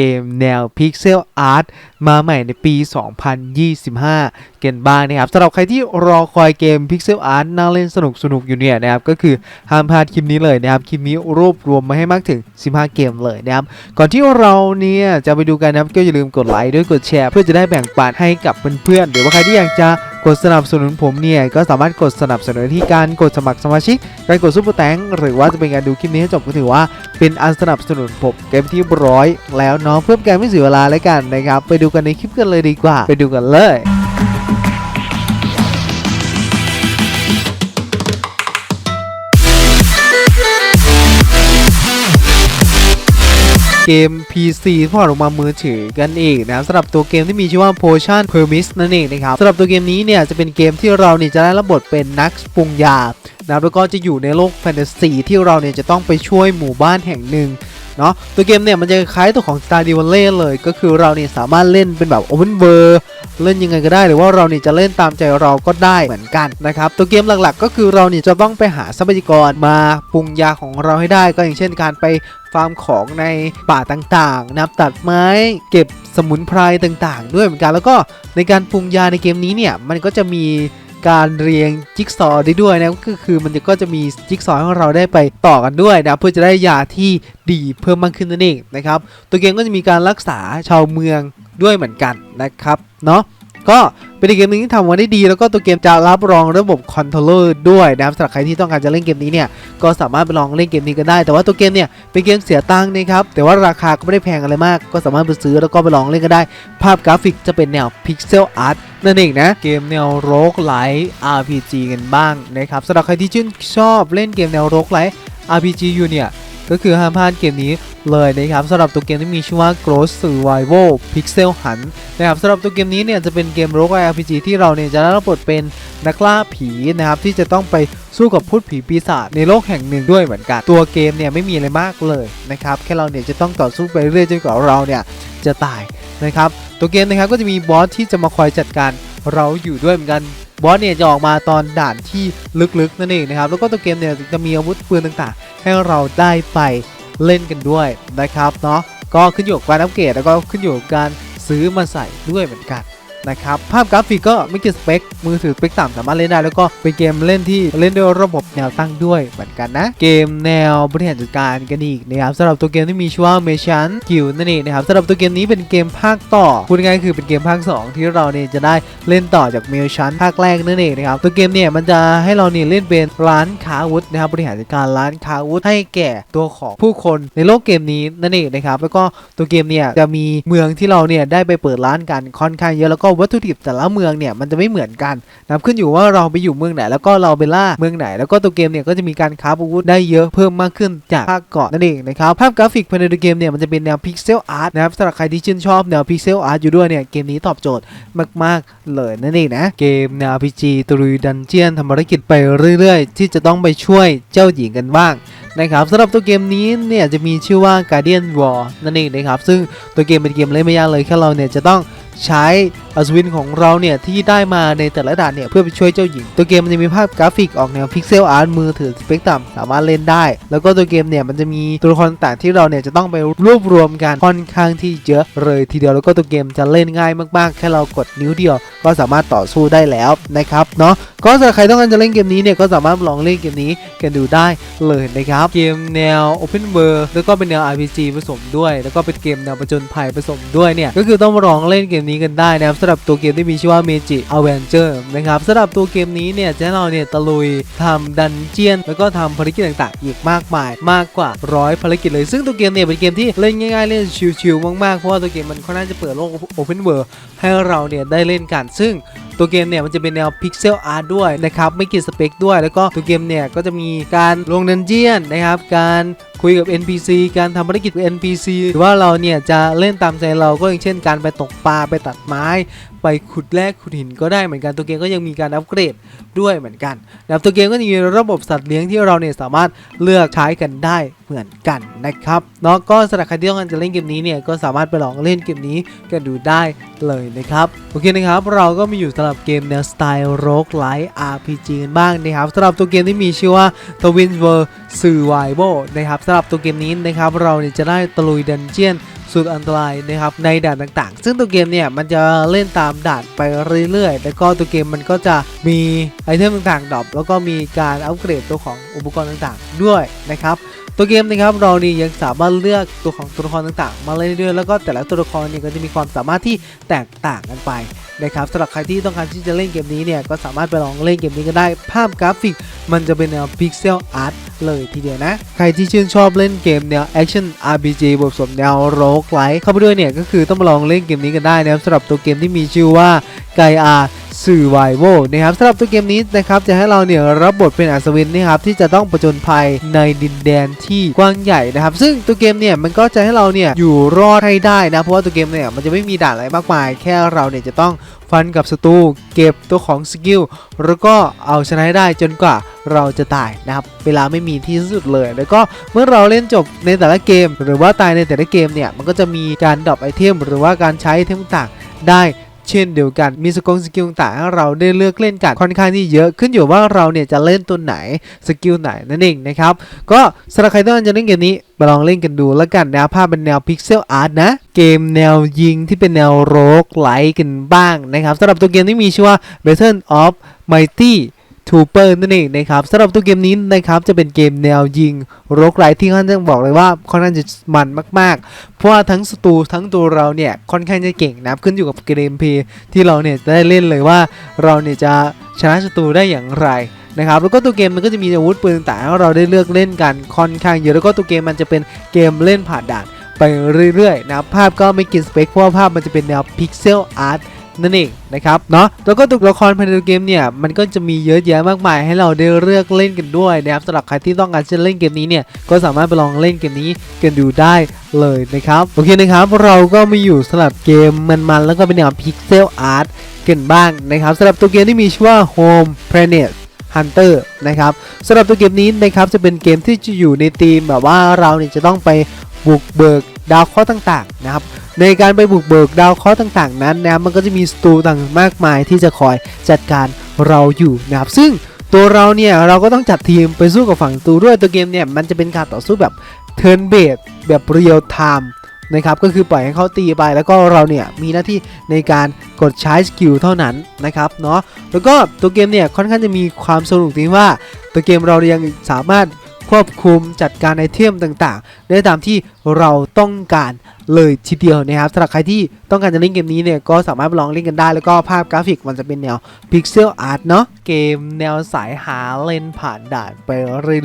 เกมแนว Pixel Art มาใหม่ในปี 2025 กันบ้างนะครับสำหรับใครที่รอคอยเกม Pixel Art น่าเล่นสนุกสนุกอยู่เนี่ยนะครับก็คือห้ามพลาดคลิปนี้เลยนะครับคลิปนี้รวบรวมมาให้มากถึง 15 เกมเลยนะครับก่อนที่เราเนี่ยจะไปดูกันนะครับก็อย่าลืมกดไลค์ด้วยกดแชร์ เพื่อจะได้แบ่งปันให้กับเพื่อนๆหรือว่าใครที่อยากจะ กดสนับสนุนผมเนี่ยก็สามารถกดสนับสนุนที่การกดสมัครสมาชิกการกดซุปเปอร์แตงหรือว่าจะเป็นการดูคลิปนี้ให้จบก็ถือว่าเป็นอันสนับสนุนผมเกมที่ร้อยแล้วเนาะเพื่อเการไม่เสียเวลาแล้วกันนะครับไปดูกันในคลิปกันเลยดีกว่า ไปดูกันเลย เกม PC ที่พอร์ตออกมามือถือกันเองนะครับสำหรับตัวเกมที่มีชื่อว่า Potion Permis นั่นเองนะครับสำหรับตัวเกมนี้เนี่ยจะเป็นเกมที่เราเนี่ยจะได้รับบทเป็นนักปรุงยานะครับแล้วก็จะอยู่ในโลกแฟนตาซีที่เราเนี่ยจะต้องไปช่วยหมู่บ้านแห่งหนึ่งเนาะตัวเกมเนี่ยมันจะคล้ายตัวของ Star d e v a l e เลยก็คือเราเนี่ยสามารถเล่นเป็นแบบ Open World เล่นยังไงก็ได้หรือว่าเราเนี่ยจะเล่นตามใจเราก็ได้เหมือนกันนะครับตัวเกมหลักๆ ก็คือเราเนี่ยจะต้องไปหาทรัพยากรมาปรุงยาของเราให้ได้ ก็อย่างเช่นการไป ฟาร์มของในป่าต่างๆนะครับตัดไม้เก็บสมุนไพรต่างๆ ด้วยเหมือนกันแล้วก็ในการปรุงยาในเกมนี้เนี่ยมันก็จะมีการเรียงจิ๊กซอว์ได้ด้วยนะก็คือมันจะก็จะมีจิ๊กซอว์ให้เราได้ไปต่อกันด้วยนะเพื่อจะได้ยาที่ดีเพิ่มมากขึ้นนั่นเองนะครับตัวเกมก็จะมีการรักษาชาวเมืองด้วยเหมือนกันนะครับเนาะ ก็เป็นเกมนึงที่ทำมาได้ดี แล้วก็ตัวเกมจะรับรองระบบคอนโทรลเลอร์ด้วยนะครับสำหรับใครที่ต้องการจะเล่นเกมนี้เนี่ยก็สามารถไปลองเล่นเกมนี้กันได้ แต่ว่าตัวเกมเนี่ยเป็นเกมเสียตังค์นะครับแต่ว่าราคาก็ไม่ได้แพงอะไรมาก ก็สามารถไปซื้อแล้วก็ไปลองเล่นกันได้ ภาพกราฟิกจะเป็นแนวพิกเซลอาร์ตนั่นเองนะเกมแนวโรกไลท์ RPG กันบ้างนะครับสำหรับใครที่ชื่นชอบเล่นเกมแนวโรกไลท์ RPG อยู่เนี่ย ก็คือห้ามพลาดเกมนี้เลยนะครับสำหรับตัวเกมที่มีชื่อว่า Ghost Survival Pixel Hunt นะครับสำหรับตัวเกมนี้เนี่ยจะเป็นเกมโรก RPG ที่เราเนี่ยจะได้รับบทเป็นนักล่าผีนะครับที่จะต้องไปสู้กับพูดผีปีศาจในโลกแห่งหนึ่งด้วยเหมือนกัน ตัวเกมเนี่ยไม่มีอะไรมากเลยนะครับแค่เราเนี่ยจะต้องต่อสู้ไปเรื่อยจนกว่าเราเนี่ยจะตายนะครับตัวเกมนะครับก็จะมีบอสที่จะมาคอยจัดการเราอยู่ด้วยเหมือนกัน บอสเนี่ยจะออกมาตอนด่านที่ลึกๆนั่นเองนะครับแล้วก็ตัวเกมเนี่ยจะมีอาวุธปืนต่างๆ ให้เราได้ไปเล่นกันด้วยนะครับเนาะก็ขึ้นอยู่กับการอัปเกรดแล้วก็ขึ้นอยู่กับการซื้อมาใส่ด้วยเหมือนกัน นะครับภาพกราฟิกก็ไม่เกี่ยวสเปคมือถือสเปคต่ำสามารถเล่นได้แล้วก็เป็นเกมเล่นที่เล่นด้วยระบบแนวตั้งด้วยเหมือนกันนะ เกมแนวบริหารจัดการกันอีกนะครับสำหรับตัวเกมที่มีชื่อว่า m e c h a n Guild นั่นเองนะครับสำหรับตัวเกมนี้เป็นเกมภาคต่อพูดง่ายคือเป็นเกมภาค 2 ที่เราเนี่ยจะได้เล่นต่อจาก m e c h a n ภาคแรกนั่นเองนะครับตัวเกมเนี่ยมันจะให้เราเนี่ยเล่นเป็นร้านค้าวุธนะครับบริหารจัดการร้านค้าอาวุธให้แก่ตัวของผู้คนในโลกเกมนี้นั่นเองนะครับแล้วก็ตัวเกมเนี่ยจะมีเมืองที่เราเนี่ยได้ไปเปิดร้านกันค่อนข้างเยอะแล้วก็วัตถุดิบแต่ละเมืองเนี่ยมันจะไม่เหมือนกันนะครับขึ้นอยู่ว่าเราไปอยู่เมืองไหน แล้วก็เราไปล่าเมืองไหน แล้วก็ตัวเกมเนี่ยก็จะมีการค้าอาวุธได้เยอะเพิ่มมากขึ้นจากภาคก่อนนั่นเองนะครับภาพกราฟิกภายในตัวเกมเนี่ยมันจะเป็นแนวพิกเซลอาร์ตนะครับสำหรับใครที่ชื่นชอบแนวพิกเซลอาร์ตอยู่ด้วยเนี่ยเกมนี้ตอบโจทย์มากๆเลยนั่นเองนะเกมแนว RPG ตรุยดันเจียนทำภารกิจไปเรื่อยๆ ที่จะต้องไปช่วยเจ้าหญิงกันบ้างนะครับสำหรับตัวเกมนี้เนี่ยจะมีชื่อว่า Guardian War นั่นเองนะครับซึ่งตัวเกมเป็นเกมเล่นไม่ยากเลยแค่เราเนี่ยจะต้อง ใช้อัศวินของเราเนี่ยที่ได้มาในแต่ละด่านเนี่ยเพื่อไปช่วยเจ้าหญิง ตัวเกมมันจะมีภาพกราฟิกออกแนวพิกเซลอาร์ตมือถือสเปกตรัมสามารถเล่นได้ แล้วก็ตัวเกมเนี่ยมันจะมีตัวละครต่างที่เราเนี่ยจะต้องไปรวบรวมกันค่อนข้างที่เยอะเลยทีเดียวแล้วก็ตัวเกมจะเล่นง่ายมากๆ แค่เรากดนิ้วเดียว ก็สามารถต่อสู้ได้แล้วนะครับเนาะก็สำหรับใครต้องการจะเล่นเกมนี้เนี่ยก็สามารถลองเล่นเกมนี้กันดูได้เลยนะครับเกมแนว Open World แล้วก็เป็นแนว RPG ผสมด้วย แล้วก็เป็นเกมแนวประจนภัยผสมด้วยเนี่ยก็คือต้องมาลองเล่นเกมนี้กันได้นะครับสำหรับตัวเกมที่มีชื่อว่า Magic Avenger นะครับสำหรับตัวเกมนี้เนี่ยจะให้เราเนี่ยตะลุยทำดันเจียน แล้วก็ทำภารกิจต่างๆ อีกมากมายมากกว่าร้อยภารกิจเลย ซึ่งตัวเกมเนี่ยเป็นเกมที่เล่นง่ายๆ เล่นชิวๆมากๆ เพราะว่าตัวเกมมันค่อนข้างจะเปิดโลก Open World ให้เราเนี่ยได้เล่นกัน ซึ่งตัวเกมเนี่ยมันจะเป็นแนวพิกเซลอาร์ตด้วยนะครับไม่กี่สเปคด้วย แล้วก็ตัวเกมเนี่ยก็จะมีการลงดันเจียนนะครับการ คุยกับ NPC การทำภารกิจกับ NPC หรือว่าเราเนี่ยจะเล่นตามใจเราก็อย่างเช่น การไปตกปลาไปตัดไม้ไปขุดแร่ขุดหินก็ได้เหมือนกันตัวเกมก็ยังมีการอัปเกรดด้วยเหมือนกันนะครับตัวเกมก็จะมีระบบสัตว์เลี้ยงที่เราเนี่ยสามารถเลือกใช้กันได้เหมือนกันนะครับเนาะก็สำหรับใครที่ต้องการจะเล่นเกมนี้เนี่ยก็สามารถไปลองเล่นเกมนี้กันดูได้เลยนะครับโอเคนะครับเราก็มีอยู่สำหรับเกมแนวสไตล์โรกไลท์ RPG กันบ้างนะครับสำหรับตัวเกมที่มีชื่อว่า Twin World Survival นะครับสำหรับตัวเกมนี้นะครับเราเนี่ยจะได้ตะลุยดันเจียน สุดอันตรายนะครับในด่านต่างๆ ซึ่งตัวเกมเนี่ยมันจะเล่นตามด่านไปเรื่อยๆ แล้วก็ตัวเกมมันก็จะมีไอเทมต่างๆดรอปแล้วก็มีการอัปเกรดตัวของอุปกรณ์ต่างๆ ด้วยนะครับ ตัวเกมนะครับเรานี่ยังสามารถเลือกตัวของตัวละครต่างๆ มาเล่นด้วยแล้วก็แต่ละตัวละครเนี่ยก็จะมีความสามารถที่แตกต่างกันไปนะครับสำหรับใครที่ต้องการที่จะเล่นเกมนี้เนี่ยก็สามารถไปลองเล่นเกมนี้ก็ได้ ภาพกราฟิก มันจะเป็นแนวพิกเซลอาร์ตเลยทีเดียวนะ ใครที่ชื่นชอบเล่นเกมแนวแอคชั่น RPG บวกสมแนวโรกไลท์เข้าไปด้วยเนี่ยก็คือต้องมาลองเล่นเกมนี้กันได้นะครับสำหรับตัวเกมที่มีชื่อว่าไกอา สื่อไวโวนะครับสำหรับตัวเกมนี้นะครับจะให้เราเนี่ยรับบทเป็นอัศวินนะครับที่จะต้องประจนภัยในดินแดนที่กว้างใหญ่นะครับ ซึ่งตัวเกมเนี่ยมันก็จะให้เราเนี่ยอยู่รอดให้ได้นะเพราะว่าตัวเกมเนี่ยมันจะไม่มีด่านอะไรมากมาย แค่เราเนี่ยจะต้องฟันกับศัตรูเก็บตัวของสกิลแล้วก็เอาชนะให้ได้จนกว่าเราจะตายนะครับ เวลาไม่มีที่สุดเลย แล้วก็เมื่อเราเล่นจบในแต่ละเกม หรือว่าตายในแต่ละเกมเนี่ยมันก็จะมีการดรอปไอเทมหรือว่าการใช้ไอเทมต่างได้ เช่นเดียวกันมีสกงสกิลต่างๆให้เราได้เลือกเล่นกันค่อนข้างที่เยอะขึ้นอยู่ว่าเราเนี่ยจะเล่นตัวไหนสกิลไหนนั่นเองนะครับก็สำหรับใครต้องการจะเล่นเกมนี้มาลองเล่นกันดูแล้วกันนะภาพเป็นแนวพิกเซลอาร์ตนะ เกมแนวยิงที่เป็นแนวโรกไลท์กันบ้างนะครับสำหรับตัวเกมที่มีชื่อว่า Battle of Mighty ทูเปอร์นั่นเองนะครับสำหรับตัวเกมนี้นะครับจะเป็นเกมแนวยิงโรกไลท์ที่ค่อนข้างบอกเลยว่าค่อนข้างจะมันมาก ๆ เพราะว่าทั้งศัตรูทั้งตัวเราเนี่ยค่อนข้างจะเก่งนับขึ้นอยู่กับเกมเพลย์ที่เราเนี่ยได้เล่นเลยว่าเราเนี่ยจะชนะศัตรูได้อย่างไรนะครับแล้วก็ตัวเกมมันก็จะมีอาวุธปืนต่างๆเราได้เลือกเล่นกันค่อนข้างเยอะแล้วก็ตัวเกมมันจะเป็นเกมเล่นผ่านด่านไปเรื่อยๆนะภาพก็ไม่กินสเปคเพราะว่าภาพมันจะเป็นแนวพิกเซลอาร์ต นั่นเองนะครับเนาะแล้วก็ตัวละครภายในเกมเนี่ยมันก็จะมีเยอะแยะมากมายให้เราได้เลือกเล่นกันด้วยนะครับสำหรับใครที่ต้องการจะเล่นเกมนี้เนี่ยก็สามารถไปลองเล่นเกมนี้กันดูได้เลยนะครับโอเคนะครับเราก็มาอยู่สำหรับเกมมันๆแล้วก็เป็นแนวพิกเซลอาร์ตกันบ้างนะครับสำหรับตัวเกมที่มีชื่อว่า Home Planet Hunter นะครับสำหรับตัวเกมนี้นะครับจะเป็นเกมที่จะอยู่ในธีมแบบว่าเราเนี่ยจะต้องไปบุกเบิก ดาวเคราะห์ต่างๆนะครับในการไปบุกเบิกดาวเคราะห์ต่างๆ นั้นนะมันก็จะมีศัตรูต่างมากมายที่จะคอยจัดการเราอยู่นะครับซึ่งตัวเราเนี่ยเราก็ต้องจัดทีมไปสู้กับฝั่งศัตรูด้วยตัวเกมเนี่ยมันจะเป็นการต่อสู้แบบเทิร์นเบสแบบเรียลไทม์นะครับก็คือปล่อยให้เขาตีไปแล้วก็เราเนี่ยมีหน้าที่ในการกดใช้สกิลเท่านั้นนะครับเนาะแล้วก็ตัวเกมเนี่ยค่อนข้างจะมีความสนุกที่ว่า ตัวเกมเรายังสามารถควบคุมจัดการไอเทมต่างๆ ได้ตามที่ เราต้องการเลยทีเดียวนะครับสำหรับใครที่ต้องการจะเล่นเกมนี้เนี่ยก็สามารถไปลองเล่นกันได้ แล้วก็ภาพกราฟิกมันจะเป็นแนวพิกเซลอาร์ตเนาะเกมแนวสายหาเล่นผ่านด่านไป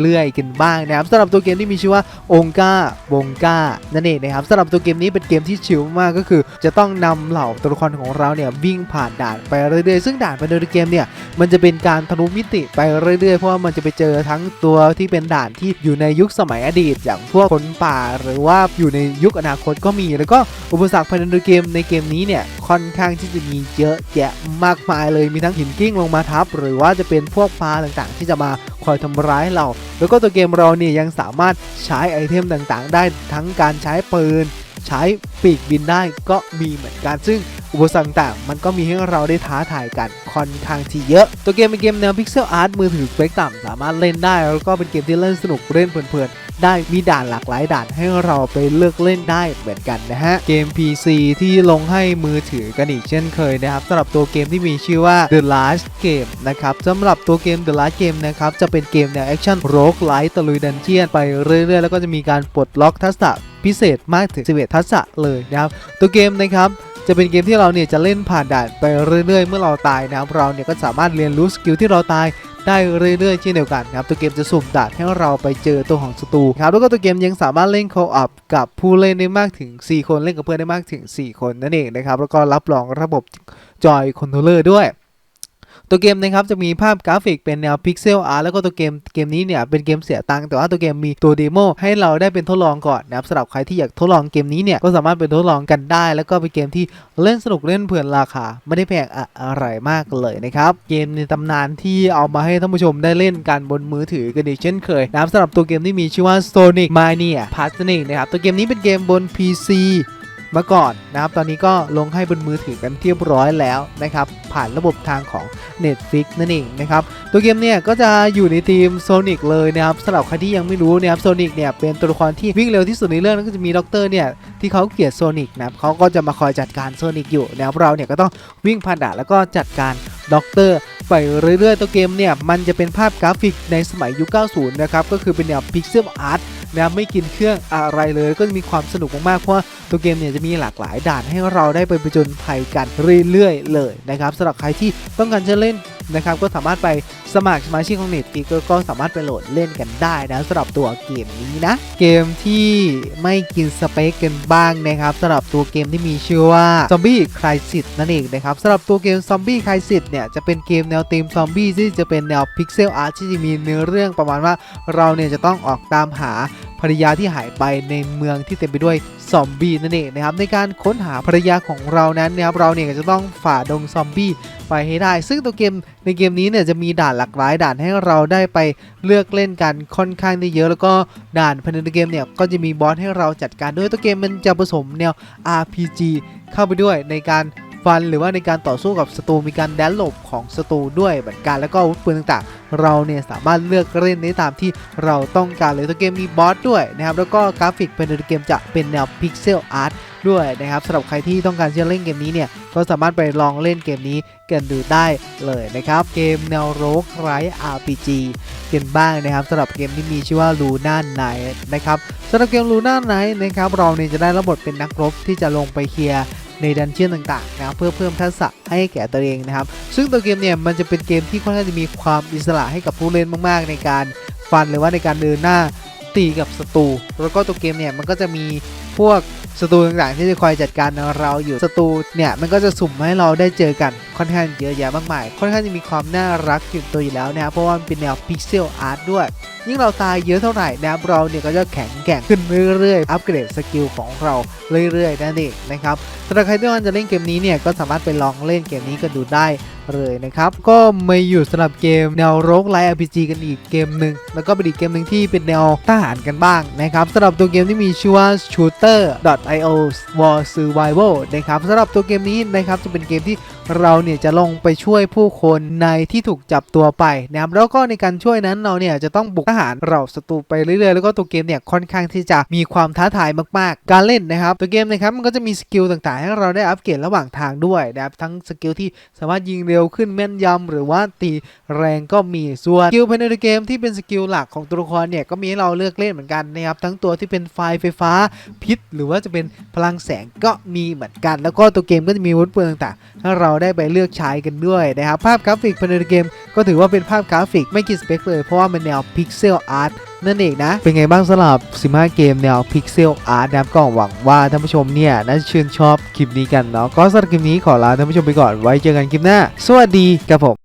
เรื่อยๆ กันบ้างนะครับสำหรับตัวเกมที่มีชื่อว่าองกาบงกานั่นเองนะครับสำหรับตัวเกมนี้เป็นเกมที่ชิลมากก็คือ จะต้องนำเหล่าตัวละครของเราเนี่ยวิ่งผ่านด่านไปเรื่อยๆ ซึ่งด่านภายในเกมเนี่ยมันจะเป็นการทะลุมิติไปเรื่อยๆเพราะว่ามันจะไปเจอทั้งตัวที่เป็นด่านที่อยู่ในยุคสมัยอดีต อย่างพวกคนป่าหรือว่า่าอยู่ในยุคอนาคตก็มี แล้วก็อุปสรรคภายในเกมในเกมนี้เนี่ยค่อนข้างที่จะมีเยอะแยะมากมายเลยมีทั้งหินกิ้งลงมาทับ หรือว่าจะเป็นพวกปลาต่างๆ ที่จะมาคอยทำร้ายเรา แล้วก็ตัวเกมเราเนี่ยยังสามารถใช้ไอเทมต่างๆ ได้ทั้งการใช้ปืน ใช้ปีกบินได้ก็มีเหมือนกันซึ่ง อุปสรรคต่างมันก็มีให้เราได้ท้าทายกันค่อนข้างที่เยอะ ตัวเกมเป็นเกมแนวพิกเซลอาร์ตมือถือเปคต่ำสามารถเล่นได้ แล้วก็เป็นเกมที่เล่นสนุกเล่นเพลินๆ ได้มีด่านหลากหลายด่านให้เราไปเลือกเล่นได้เหมือนกันนะฮะ เกม PC ที่ลงให้มือถือกันอีกเช่นเคยนะครับสำหรับตัวเกมที่มีชื่อว่า The Last Game นะครับสำหรับตัวเกม The Last Game นะครับจะเป็นเกมแนวแอคชั่นโรกไลท์ตะลุยดันเจียนไปเรื่อยๆ แล้วก็จะมีการปลดล็อกทักษะพิเศษมากถึง 11 ทักษะเลยนะครับตัวเกมนะครับ จะเป็นเกมที่เราเนี่ยจะเล่นผ่านด่านไปเรื่อยๆ เมื่อเราตายนะครับเราเนี่ยก็สามารถเรียนรู้สกิลที่เราตายได้เรื่อยๆเช่นเดียวกันครับตัวเกมจะสุ่มด่านให้เราไปเจอตัวของศัตรูครับแล้วก็ตัวเกมยังสามารถเล่นโคอัพกับผู้เล่นได้มากถึง 4 คนเล่นกับเพื่อนได้มากถึง 4 คนนั่นเองนะครับแล้วก็รับรองระบบจอยคอนโทรลเลอร์ด้วย ตัวเกมนะครับจะมีภาพกราฟิกเป็นแนวพิกเซลอาร์แล้วก็ตัวเกมเกมนี้เนี่ยเป็นเกมเสียตังค์แต่ว่าตัวเกมมีตัวเดโมให้เราได้เป็นทดลองก่อนนะครับสำหรับใครที่อยากทดลองเกมนี้เนี่ยก็สามารถเป็นทดลองกันได้ แล้วก็เป็นเกมที่เล่นสนุกเล่นเพลินราคา ไม่ได้แพงอะอะไรมากเลยนะครับเกมในตำนานที่เอามาให้ท่านผู้ชมได้เล่นกันบนมือถือกันอีกเช่นเคยนะครับสำหรับตัวเกมที่มีชื่อว่า Sonic Mania Pass นั่นเองนะครับตัวเกมนี้เป็นเกมบน PC มาก่อนนะครับ ตอนนี้ก็ลงให้บนมือถือกันเรียบร้อยแล้วนะครับ ผ่านระบบทางของ Netflix นั่นเองนะครับ ตัวเกมเนี่ยก็จะอยู่ในทีมโซนิกเลยนะครับสำหรับใครที่ยังไม่รู้นะครับโซนิกเนี่ยเป็นตัวละครที่วิ่งเร็วที่สุดในเรื่องแล้วก็จะมีด็อกเตอร์เนี่ยที่เขาเกลียดโซนิกนะครับเขาก็จะมาคอยจัดการโซนิกอยู่นะครับเราเนี่ยก็ต้องวิ่งผ่านด่านแล้วก็จัดการด็อกเตอร์ไปเรื่อยๆ ตัวเกมเนี่ยมันจะเป็นภาพกราฟิกในสมัยยุค 90 นะครับ ก็คือเป็นแนวพิกเซลอาร์ต นะไม่กินเครื่องอะไรเลยก็จะมีความสนุกมากๆเพราะว่าตัวเกมเนี่ยจะมีหลากหลายด่านให้เราได้ไปประจนภัยกันเรื่อยๆเลยนะครับสำหรับใครที่ต้องการจะเล่น นะครับก็สามารถไปสมัครสมาชิกของ Netflix ก็ก็สามารถไปโหลดเล่นกันได้นะสำหรับตัวเกมนี้นะ เกมที่ไม่กินสเปคกันบ้างนะครับสำหรับตัวเกมที่มีชื่อว่า Zombie Crisis นั่นเองนะครับสำหรับตัวเกม Zombie Crisis เนี่ยจะเป็นเกมแนวธีมซอมบี้ที่จะเป็นแนวพิกเซลอาร์ตที่จะมีเนื้อเรื่องประมาณว่าเราเนี่ยจะต้องออกตามหา ภรรยาที่หายไปในเมืองที่เต็มไปด้วยซอมบี้นั่นเองนะครับในการค้นหาภรรยาของเรานั้นนะครับเราเนี่ยจะต้องฝ่าดงซอมบี้ไปให้ได้ ซึ่งตัวเกมในเกมนี้เนี่ยจะมีด่านหลากหลายด่านให้เราได้ไปเลือกเล่นกันค่อนข้างได้เยอะ แล้วก็ด่านภายในเกมเนี่ยก็จะมีบอสให้เราจัดการด้วยตัวเกมมันจะผสมแนว RPG เข้าไปด้วยในการ ฟันหรือว่าในการต่อสู้กับศัตรูมีการแดนหลบของศัตรูด้วยเหมือนกันแล้วก็อาวุธปืนต่างๆ เราเนี่ยสามารถเลือกเล่นได้ตามที่เราต้องการเลยตัวเกมมีบอสด้วยนะครับแล้วก็กราฟิกภายในตัวเกมจะเป็นแนวพิกเซลอาร์ตด้วยนะครับสำหรับใครที่ต้องการจะเล่นเกมนี้เนี่ยก็สามารถไปลองเล่นเกมนี้กันดูได้เลยนะครับเกมแนวโรคไร้ RPG กันบ้างนะครับสำหรับเกมที่มีชื่อว่า Luna Night นะครับสำหรับเกม Luna Night นะครับเราเนี่ยจะได้รับบทเป็นนักรบที่จะลงไปเคลียร์ ในดันเจียนต่างๆนะเพื่อเพิ่มทักษะให้แก่ตัวเองนะครับ ซึ่งตัวเกมเนี่ยมันจะเป็นเกมที่ค่อนข้างจะมีความอิสระให้กับผู้เล่นมากๆ ในการฟันหรือว่าในการเดินหน้าตีกับศัตรูแล้วก็ตัวเกมเนี่ยมันก็จะมีพวกศัตรูต่างๆที่จะคอยจัดการเราอยู่ศัตรูเนี่ยมันก็จะสุ่มให้เราได้เจอกันค่อนข้างเยอะแยะมากมาย ค่อนข้างจะมีความน่ารักอยู่ตัวอยู่แล้วนะครับเพราะว่ามันเป็นแนวพิกเซลอาร์ตด้วย ยิ่งเราตายเยอะเท่าไหร่นะครับเราเนี่ยก็จะแข็งแกร่งขึ้นเรื่อยๆ อัปเกรดสกิลของเราเรื่อยๆนั่นเองนะครับสำหรับใครที่ต้องการจะเล่นเกมนี้เนี่ยก็สามารถไปลองเล่นเกมนี้กันดูได้เลยนะครับ ก็มาอยู่สำหรับเกมแนวโรกไลท์ RPG กันอีกเกมหนึ่งแล้วก็เป็นอีกเกมหนึ่งที่เป็นแนวทหารกันบ้างนะครับสำหรับตัวเกมที่มีชื่อว่า shooter.io war survival นะครับสำหรับตัวเกมนี้นะครับจะเป็นเกมที่เราเนี่ยจะลงไปช่วยผู้คนในที่ถูกจับตัวไปนะครับแล้วก็ในการช่วยนั้นเราเนี่ยจะต้องบุกทหารเราศัตรูไปเรื่อยๆ แล้วก็ตัวเกมเนี่ยค่อนข้างที่จะมีความท้าทายมากๆ การเล่นนะครับ ตัวเกมนะครับมันก็จะมีสกิลต่างๆ ให้เราได้อัปเกรดระหว่างทางด้วยนะครับทั้งสกิลที่สามารถยิงเเร็วขึ้นแม่นยำหรือว่าตีแรงก็มีส่วนสกิลภายในเกมที่เป็นสกิลหลักของตัวละครเนี่ยก็มีให้เราเลือกเล่นเหมือนกันนะครับทั้งตัวที่เป็นไฟไฟฟ้าพิษ หรือว่าจะเป็นพลังแสงก็มีเหมือนกัน แล้วก็ตัวเกมก็จะมีอาวุธปืนต่างๆให้เราได้ไปเลือกใช้กันด้วยนะครับภาพกราฟิกภายในเกม ก็ถือว่าเป็นภาพกราฟิกไม่กินสเปคเลยเพราะว่ามันแนวพิกเซลอาร์ต นั่นเองนะ เป็นไงบ้างสำหรับ 15 เกมแนวพิกเซลอาร์ตนะครับก็หวังว่าท่านผู้ชมเนี่ยน่าจะชื่นชอบคลิปนี้กันเนาะก็สำหรับคลิปนี้ขอลาท่านผู้ชมไปก่อนไว้เจอกันคลิปหน้า สวัสดีครับผม